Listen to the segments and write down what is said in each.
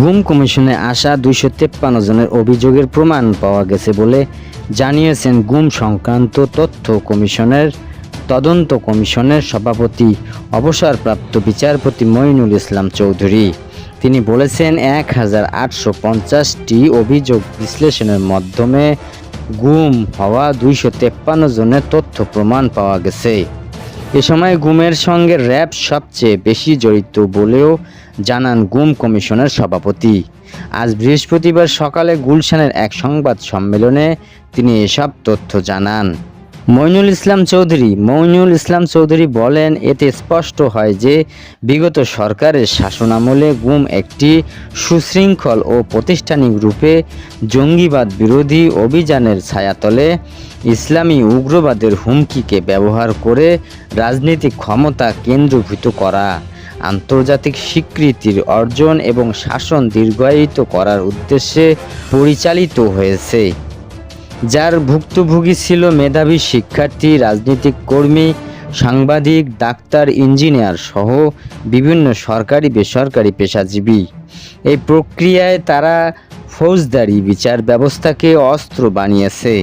গুম কমিশনে আসা দুইশো তেপ্পান্ন জনের অভিযোগের প্রমাণ পাওয়া গেছে বলে জানিয়েছেন গুম সংক্রান্ত তথ্য কমিশনের, তদন্ত কমিশনের সভাপতি, অবসরপ্রাপ্ত বিচারপতি মঈনুল ইসলাম চৌধুরী। তিনি বলেছেন, এক হাজার আটশো পঞ্চাশটি অভিযোগ বিশ্লেষণের মাধ্যমে গুম হওয়া দুইশো তেপ্পান্ন জনের তথ্য প্রমাণ পাওয়া গেছে। এ সময় গুমের সঙ্গে র্যাব সবচেয়ে বেশি জড়িত বলেও জানান গুম কমিশনের সভাপতি। আজ বৃহস্পতিবার সকালে গুলশানের এক সংবাদ সম্মেলনে তিনি এসব তথ্য জানান। মইনুল ইসলাম চৌধুরী, মইনুল ইসলাম চৌধুরী বলেন, এতে স্পষ্ট হয় যে বিগত সরকারের শাসনামলে গুম একটি সুশৃঙ্খল ও প্রতিষ্ঠানিক রূপে জঙ্গিবাদ বিরোধী অভিযানের ছায়াতলে ইসলামী উগ্রবাদের হুমকিকে ব্যবহার করে রাজনৈতিক ক্ষমতা কেন্দ্রীভূত করা। আন্তর্জাতিক স্বীকৃতির অর্জন এবং শাসন দীর্ঘায়িত করার উদ্দেশ্যে পরিচালিত হয়েছে, যার ভুক্তভোগী ছিল মেধাবী শিক্ষার্থী, রাজনৈতিক কর্মী, সাংবাদিক, ডাক্তার, ইঞ্জিনিয়ার সহ বিভিন্ন সরকারি, বেসরকারি পেশাজীবী। এই প্রক্রিয়ায় তারা ফৌজদারি বিচার ব্যবস্থাকে অস্ত্র বানিয়েছে।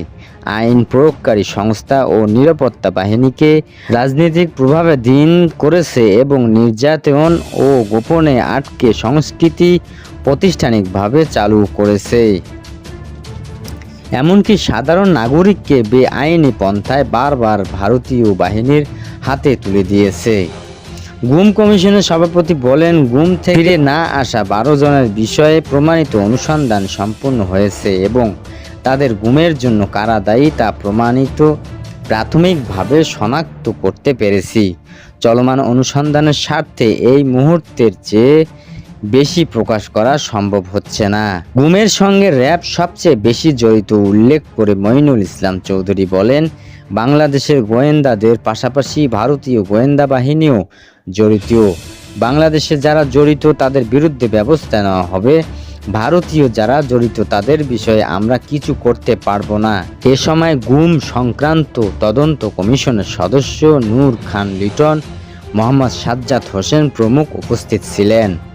আইন প্রয়োগকারী সংস্থা ও নিরাপত্তা বাহিনীকে রাজনৈতিক প্রভাবাধীন করেছে এবং নির্যাতন ও গোপনে আটকে সংস্কৃতি প্রতিষ্ঠানিকভাবে চালু করেছে। এমনকি সাধারণ নাগরিককে বেআইনি পন্থায় বারবার ভারতীয় বাহিনীর হাতে তুলে দিয়েছে। গুম কমিশনের সভাপতি বলেন, গুম থেকে না আসা বারো জনের বিষয়ে প্রমাণিত অনুসন্ধান সম্পূর্ণ হয়েছে এবং তাদের গুমের জন্য কারা দায়ী তা প্রমাণিত প্রাথমিকভাবে শনাক্ত করতে পেরেছি। চলমান অনুসন্ধানের স্বার্থে এই মুহূর্তের চেয়ে বেশি প্রকাশ করা সম্ভব হচ্ছে না। গুমের সঙ্গে র্যাব সবচেয়ে বেশি জড়িত উল্লেখ করে মঈনুল ইসলাম চৌধুরী বলেন, বাংলাদেশের গোয়েন্দাদের পাশাপাশি ভারতীয় গোয়েন্দা বাহিনীও জড়িত। বাংলাদেশে যারা জড়িত তাদের বিরুদ্ধে ব্যবস্থা নেওয়া হবে। ভারতীয় যারা জড়িত তাদের বিষয়ে আমরা কিছু করতে পারব না। এ সময় গুম সংক্রান্ত তদন্ত কমিশনের সদস্য নূর খান লিটন, মোহাম্মদ সাজ্জাদ হোসেন প্রমুখ উপস্থিত ছিলেন।